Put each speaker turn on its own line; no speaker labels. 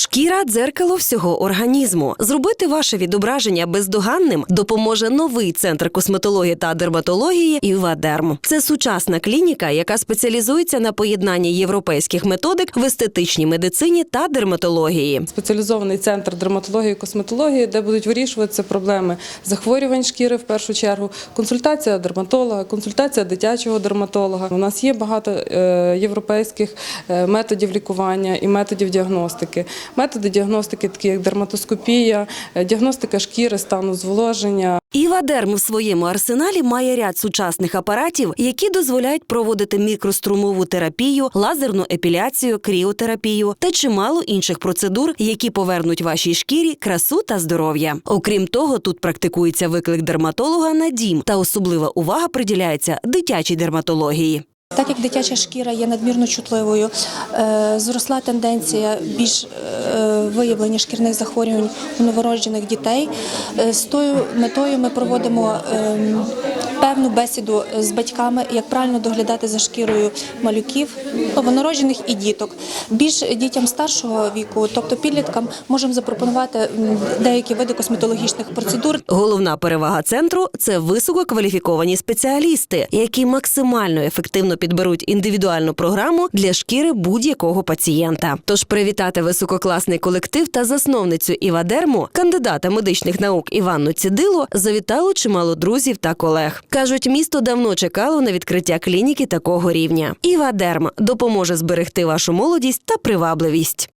Шкіра дзеркало всього організму. Зробити ваше відображення бездоганним допоможе новий центр косметології та дерматології Івадерм. Це сучасна клініка, яка спеціалізується на поєднанні європейських методик в естетичній медицині та дерматології.
спеціалізований центр дерматології і косметології, де будуть вирішуватися проблеми захворювань шкіри в першу чергу, консультація дерматолога, консультація дитячого дерматолога. У нас є багато е, європейських е, методів лікування і методів діагностики. Методи діагностики, такі як дерматоскопія, е, діагностика шкіри, стану зволоження,
Івадерм в своєму арсеналі має ряд сучасних апаратів, які дозволяють проводити мікрострумову терапію, лазерну епіляцію, кріотерапію та чимало інших процедур, які повернуть вашій шкірі красу та здоров'я. Окрім того, тут практикується виклик дерматолога на дім, та особлива увага приділяється дитячій дерматології.
Так як дитяча шкіра є надмірно чутливою, е, зросла тенденція більш е, виявлення шкірних захворювань у новороджених дітей. Е, З тою метою ми проводимо ем, певну бесіду з батьками, як правильно доглядати за шкірою малюків, новонароджених і діток. Більш дітям старшого віку, тобто підліткам, можемо запропонувати деякі види косметологічних процедур.
Головна перевага центру це висококваліфіковані спеціалісти, які максимально ефективно підберуть індивідуальну програму для шкіри будь-якого пацієнта. Тож привітати висококласний колектив та засновницю Івадерму, кандидата медичних наук Іванну Цідило, завітало чимало друзів та колег. кажуть, місто давно чекало на відкриття клініки такого рівня. Івадерм допоможе зберегти вашу молодість та привабливість.